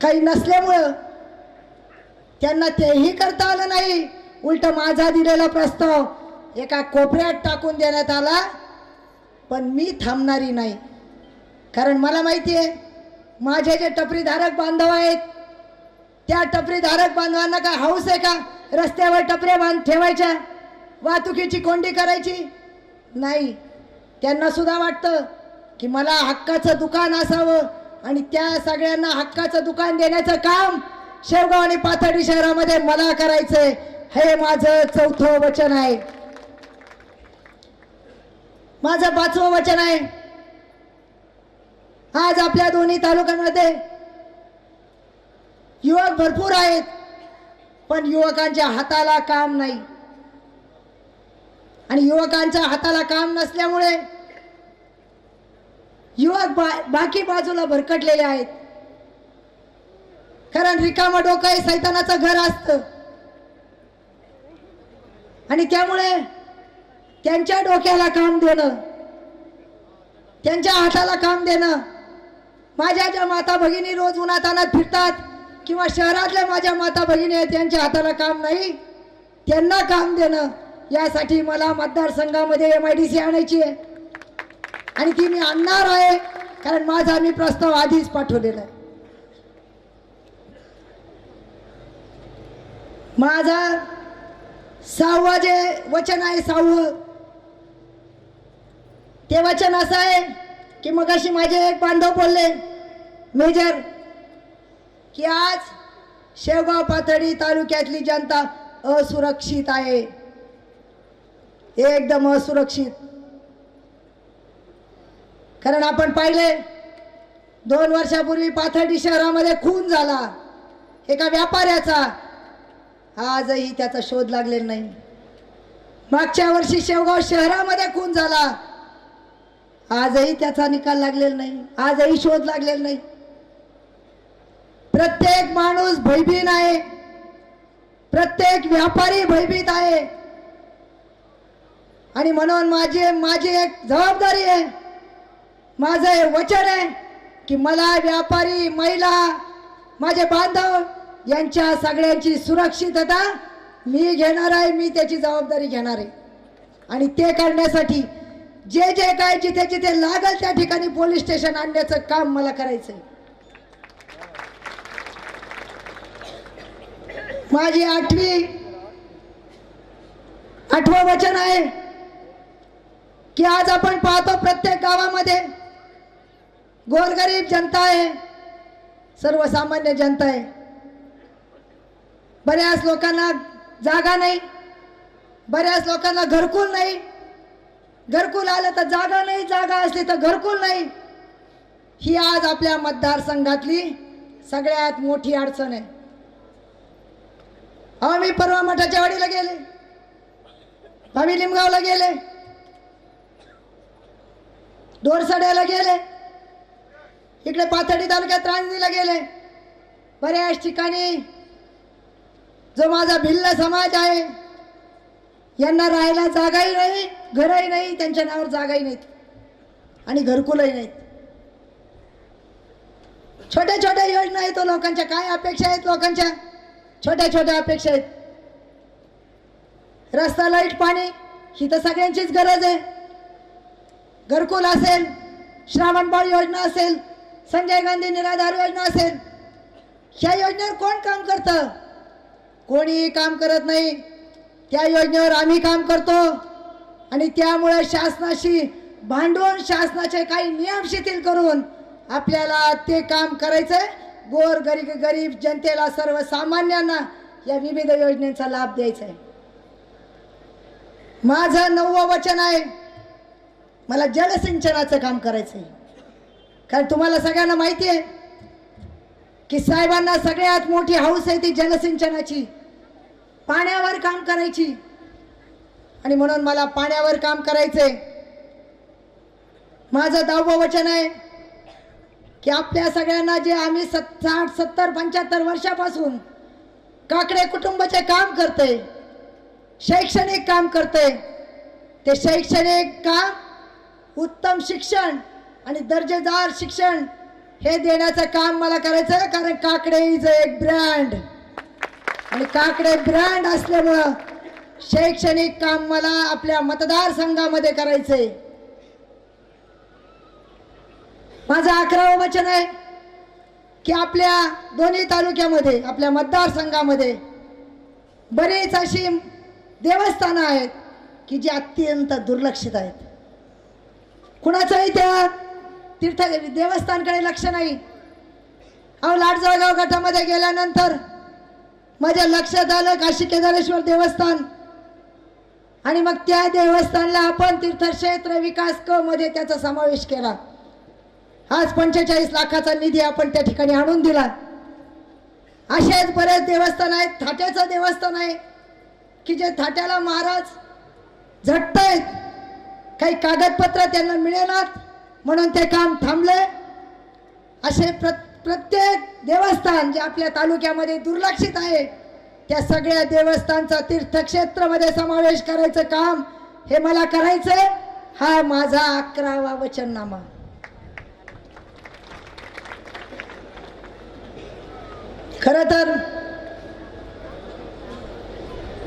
काही नसल्यामुळं त्यांना तेही करता आलं नाही. उलट माझा दिलेला प्रस्ताव एका कोपऱ्यात टाकून देण्यात आला पण मी थांबणारी नाही. कारण मला माहिती आहे माझे जे टपरीधारक बांधव आहेत त्या टपरीधारक बांधवांना काय हौस आहे का? रस्त्यावर टपऱ्या बांध ठेवायच्या वाहतुकीची कोंडी करायची? नाही. त्यांना सुद्धा वाटतं की मला हक्काचं दुकान असावं आणि त्या सगळ्यांना हक्काचं दुकान देण्याचं काम शेवगाव आणि पाथर्डी शहरामध्ये मला करायचंय. हे माझं चौथं वचन आहे. माझं पाचवं वचन आहे. आज आपल्या दोन्ही तालुक्यांमध्ये युवक भरपूर आहेत पण युवकांच्या हाताला काम नाही. आणि युवकांच्या हाताला काम नसल्यामुळे युवक बा बाकी बाजूला भरकटलेले आहेत. कारण रिकामं डोकं हे सैतानाचं घर असतं. आणि त्यामुळे त्यांच्या डोक्याला काम देणं त्यांच्या हाताला काम देणं माझ्या ज्या माता भगिनी रोज उन्हातानात फिरतात किंवा शहरातल्या माझ्या माता भगिनी आहेत त्यांच्या हाताला काम नाही त्यांना काम देणं यासाठी मला मतदारसंघामध्ये एम आय डी सी आणायची आहे. आणि ती मी आणणार आहे कारण माझा मी प्रस्ताव आधीच पाठवलेला आहे. माझा सहावं जे वचन आहे सहावं ते वचन असं आहे की मग अशी माझे एक बांधव बोलले मेजर की आज शेवगाव पाथडी तालुक्यातली जनता असुरक्षित आहे. एकदम असुरक्षित. कारण आपण पाहिले दोन वर्षापूर्वी पाथर्डी शहरामध्ये खून झाला एका व्यापाऱ्याचा. आजही त्याचा शोध लागलेला नाही. मागच्या वर्षी शेवगाव शहरामध्ये खून झाला. आजही त्याचा निकाल लागलेला नाही. आजही शोध लागलेला नाही. प्रत्येक माणूस भयभीत आहे. प्रत्येक व्यापारी भयभीत आहे. आणि म्हणून माझी माझी एक जबाबदारी आहे. माझं हे वचन आहे की मला व्यापारी महिला माझे बांधव यांच्या सगळ्यांची सुरक्षितता मी घेणार आहे मी त्याची जबाबदारी घेणार आहे. आणि ते करण्यासाठी जे जे काय जिथे जिथे लागल त्या ठिकाणी पोलीस स्टेशन आणण्याचं काम मला करायचंय. माझी आठवी आठवं वचन आहे की आज आपण पाहतो प्रत्येक गावामध्ये गोरगरीब जनता आहे. सर्वसामान्य जनता आहे. बऱ्याच लोकांना जागा नाही. बऱ्याच लोकांना घरकुल नाही. घरकुल आलं तर जागा नाही जागा असली तर घरकुल नाही. ही आज आपल्या मतदारसंघातली सगळ्यात मोठी अडचण आहे. अहो मी परवा मठाच्या वाडीला गेले. भावी लिमगावला गेले. दोरसड्याला गेले. इकडे पाथडी तालुक्यात रांजणीला गेले. बऱ्याच ठिकाणी जो माझा भिल्ल समाज आहे यांना राहायला जागाही नाही घरही नाही त्यांच्या नावावर जागाही नाहीत आणि घरकुलही नाहीत. छोट्या छोट्या योजना आहेत हो लोकांच्या. काय अपेक्षा आहेत लोकांच्या? छोट्या छोट्या अपेक्षा आहेत. रस्ता लाइट पाणी ही तर सगळ्यांचीच गरज आहे. घरकुल असेल श्रावणबाळ योजना असेल संजय गांधी निराधार योजना असेल. ह्या योजनेवर कोण काम करतं? कोणीही काम करत नाही. त्या योजनेवर आम्ही काम करतो. आणि त्यामुळे शासनाशी भांडवून शासनाचे काही नियम शिथिल करून आपल्याला ते काम करायचंय. गोर गरीब गरीब जनतेला सर्वसामान्यांना या विविध योजनेचा लाभ द्यायचा आहे माझं नववं वचन आहे. मला जलसिंचनाचं काम करायचं आहे कारण तुम्हाला सगळ्यांना माहिती आहे की साहेबांना सगळ्यात मोठी हौस आहे ती जलसिंचनाची. पाण्यावर काम करायची. आणि म्हणून मला पाण्यावर काम करायचंय. माझं दहावं वचन आहे की आपल्या सगळ्यांना जे आम्ही सत् साठ सत्तर पंच्याहत्तर वर्षापासून काकडे कुटुंबाचे काम करते शैक्षणिक काम करते ते शैक्षणिक काम उत्तम शिक्षण आणि दर्जेदार शिक्षण हे देण्याचं काम मला करायचं आहे, कारण काकडे इज एक ब्रँड आणि काकडे ब्रँड असल्यामुळं शैक्षणिक काम मला आपल्या मतदारसंघामध्ये करायचंय माझं अकरावं वचन आहे की आपल्या दोन्ही तालुक्यामध्ये आपल्या मतदारसंघामध्ये बरीच अशी देवस्थानं आहेत की जी अत्यंत दुर्लक्षित आहेत. कुणाचंही त्या तीर्थ देवस्थानकडे लक्ष नाही. अहो लाडजळगाव गटामध्ये गेल्यानंतर माझ्या लक्षात आलं काशी केदारेश्वर देवस्थान. आणि मग त्या देवस्थानला आपण तीर्थक्षेत्र विकास क मध्ये त्याचा समावेश केला. आज पंचेचाळीस लाखाचा निधी आपण त्या ठिकाणी आणून दिला. असेच बरेच देवस्थान आहेत. थाट्याचं देवस्थान आहे की जे थाट्याला महाराज झटतायत. काही कागदपत्र त्यांना मिळेनात. म्हणून ते काम थांबले. असे प्र प्रत्येक देवस्थान जे आपल्या तालुक्यामध्ये दुर्लक्षित आहे त्या सगळ्या देवस्थानचा तीर्थक्षेत्रामध्ये समावेश करायचं काम हे मला करायचंय. हा माझा अकरावा वचननामा. खर तर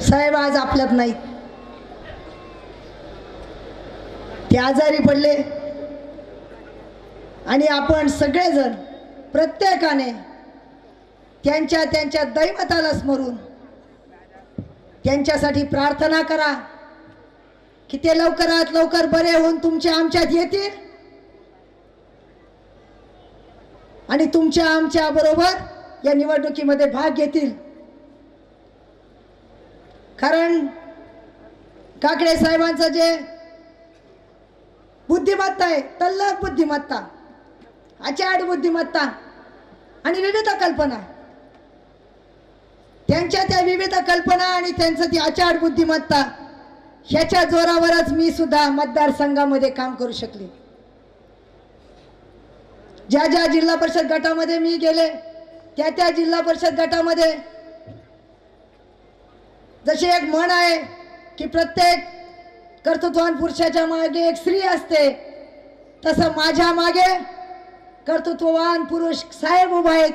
साहेब आज आपल्यात नाहीत. ते आजारी पडले. आणि आपण सगळेजण प्रत्येकाने त्यांच्या त्यांच्या दैवताला स्मरून त्यांच्यासाठी प्रार्थना करा की ते लवकरात लवकर बरे होऊन तुमच्या आमच्यात येतील. आणि तुमच्या आमच्या बरोबर या निवडणुकीमध्ये भाग घेतील. कारण काकडे साहेबांचं जे बुद्धिमत्ता आहे तल्लक बुद्धिमत्ता अचाड बुद्धिमत्ता आणि विविध कल्पना. त्यांच्या त्या विविध कल्पना आणि त्यांचं ती अचाड बुद्धिमत्ता ह्याच्या जोरावरच मी सुद्धा मतदारसंघामध्ये काम करू शकले. ज्या ज्या जिल्हा परिषद गटामध्ये मी गेले त्या त्या जिल्हा परिषद गटामध्ये जशी एक म्हण आहे की प्रत्येक कर्तृत्वान पुरुषाच्या मागे एक स्त्री असते तसं माझ्या मागे कर्तृत्ववान पुरुष साहेब उभा आहेत.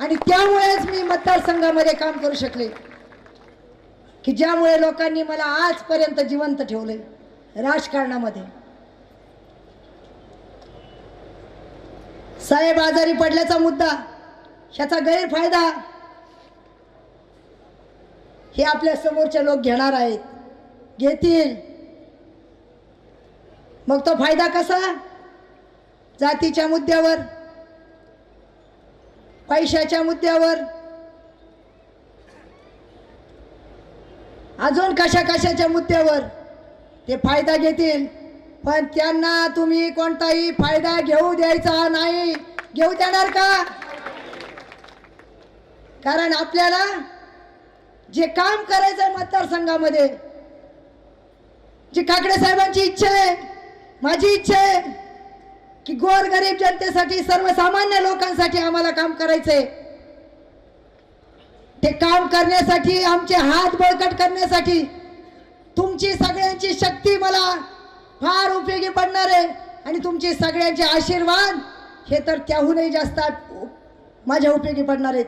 आणि त्यामुळेच मी मतदारसंघामध्ये काम करू शकले. की ज्यामुळे लोकांनी मला आजपर्यंत जिवंत ठेवले. राजकारणामध्ये. साहेब आजारी पडल्याचा मुद्दा ह्याचा गैरफायदा हे आपल्या समोरचे लोक घेणार आहेत. घेतील. मग तो फायदा कसा? जातीच्या मुद्द्यावर पैशाच्या मुद्द्यावर अजून कशा कशाच्या मुद्द्यावर ते फायदा घेतील. पण त्यांना तुम्ही कोणताही फायदा घेऊ द्यायचा नाही. घेऊ देणार का? कारण आपल्याला जे काम करायचं मतदारसंघामध्ये जी काकडे साहेबांची इच्छा आहे माझी इच्छा आहे की गोर गरीब जनतेसाठी सर्वसामान्य लोकांसाठी आम्हाला काम करायचंय. ते काम करण्यासाठी आमचे हात बळकट करण्यासाठी तुमची सगळ्यांची शक्ती मला फार उपयोगी पडणार आहे. आणि तुमचे सगळ्यांचे आशीर्वाद हे तर त्याहूनही जास्त माझ्या उपयोगी पडणार आहेत.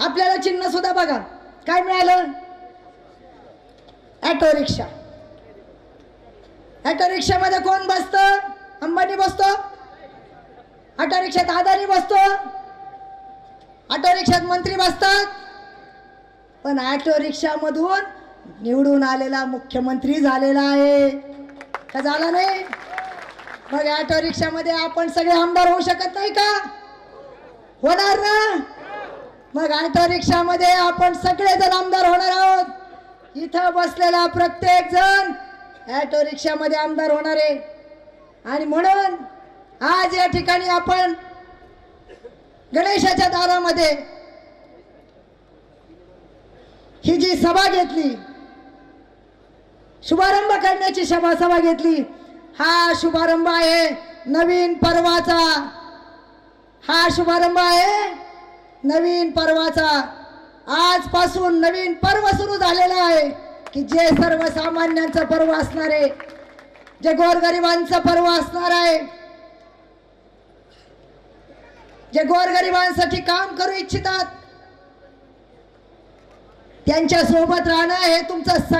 आपल्याला चिन्ह सुद्धा बघा. काय मिळालं? Auto rickshaw. ॲटो रिक्षामध्ये कोण बसतं? अंबानी बसतो. ऑटो रिक्षात आदानी बसतो. ऑटो रिक्षात मंत्री बसतात. पण ऑटो रिक्षामधून निवडून आलेला मुख्यमंत्री झालेला आहे. का झाला नाही? मग ऑटो रिक्षामध्ये आपण सगळे आमदार होऊ शकत नाही का? होणार ना? मग ऑटो रिक्षामध्ये आपण सगळेजण आमदार होणार आहोत. इथं बसलेला प्रत्येक जण ऑटो रिक्षामध्ये आमदार होणार आहे. आणि म्हणून आज या ठिकाणी आपण गणेशाच्या दारामध्ये ही जी सभा घेतली शुभारंभ करण्याची सभा सभा घेतली हा शुभारंभ आहे नवीन पर्वाचा. हा शुभारंभ आहे नवीन पर्वाचा. आजपासून नवीन पर्व सुरू झालेला आहे की जे सर्वसामान्यांचं पर्व असणार आहे जे गोरगरिबांचं पर्व असणार आहे. जे गोरगरिबांसाठी काम करू इच्छितात. त्यांच्यासोबत राहणं हे तुमचं